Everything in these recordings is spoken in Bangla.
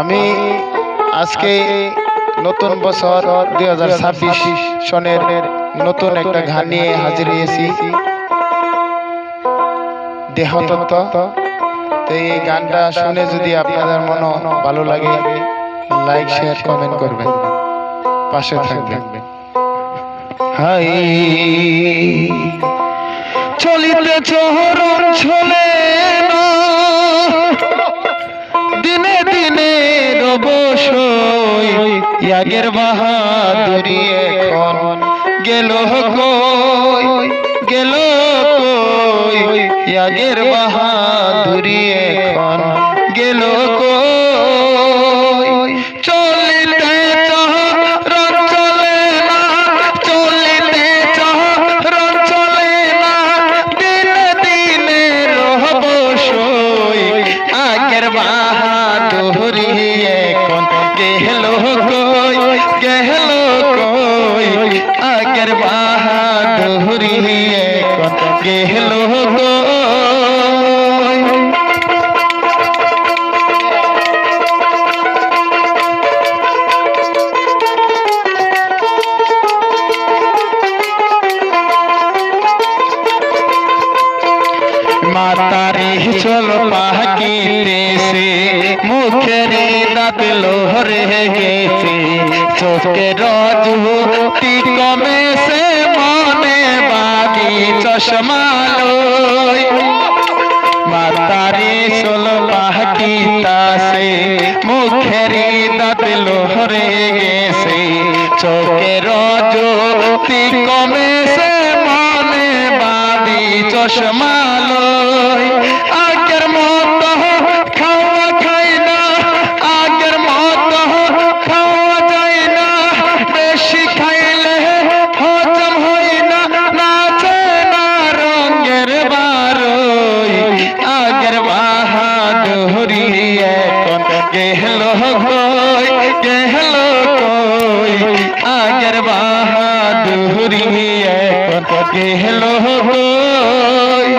আমি আজকে নতুন বছর দুই হাজার ছাব্বিশ সনের নতুন একটা গান নিয়ে হাজির হয়েছি। দেহতত্ত্ব। তো এই গানটা শুনে যদি আপনাদের মনে ভালো লাগে, লাইক, শেয়ার, কমেন্ট করবেন। পাশে থাকবেন। হাই, চলিতে চহরণ চলে দিনে অবশ্যই ইয়াগের বাহাদুরি এখন গেল কই আগের বাহাদুরি এখন গেল মুখের লোহরে গেছে চোখে রজু কমে সে মনে বাগি চশমা মাতারে চল পাকিতা সে মুখের দাঁত লোহরে গেছে চোখে রজু কমে সে মনে বাদি চশমা কই গেল কই আগের বাহাদুরি গেল কই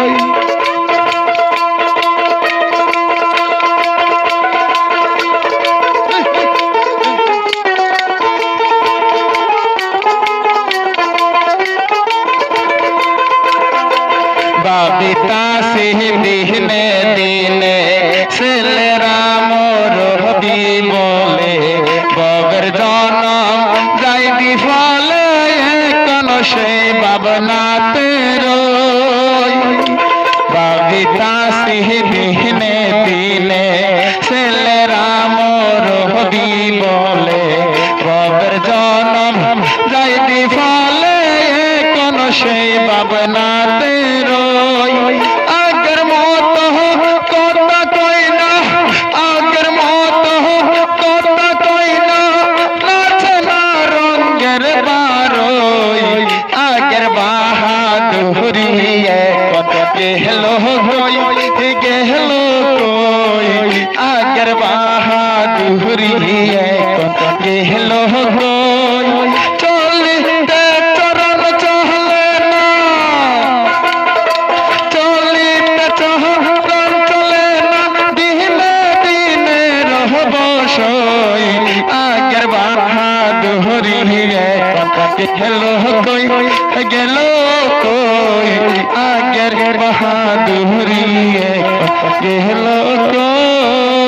বাবিতা সিহিনে দিনে ছেলেরা মোর হবি বলে, বগর জনম যাই বিফলে কোন সেই ভাবনাতে রই। বাবিতা সিহিনে দিনে ছেলেরা মোর হবি বলে, বগর জনম যাই বিফলে কোন সেই ভাবনাতে রই। গেল কই গেল কই? আগের বাহাদুরি এখন গেল কই চলিতে চরণ চলে না। চলিতে চহরণ চলে না। দিনে দিনে রহব সই। আগের বাহাদুরি গেল কই? গেল কই? বাহাদুরি গেল কই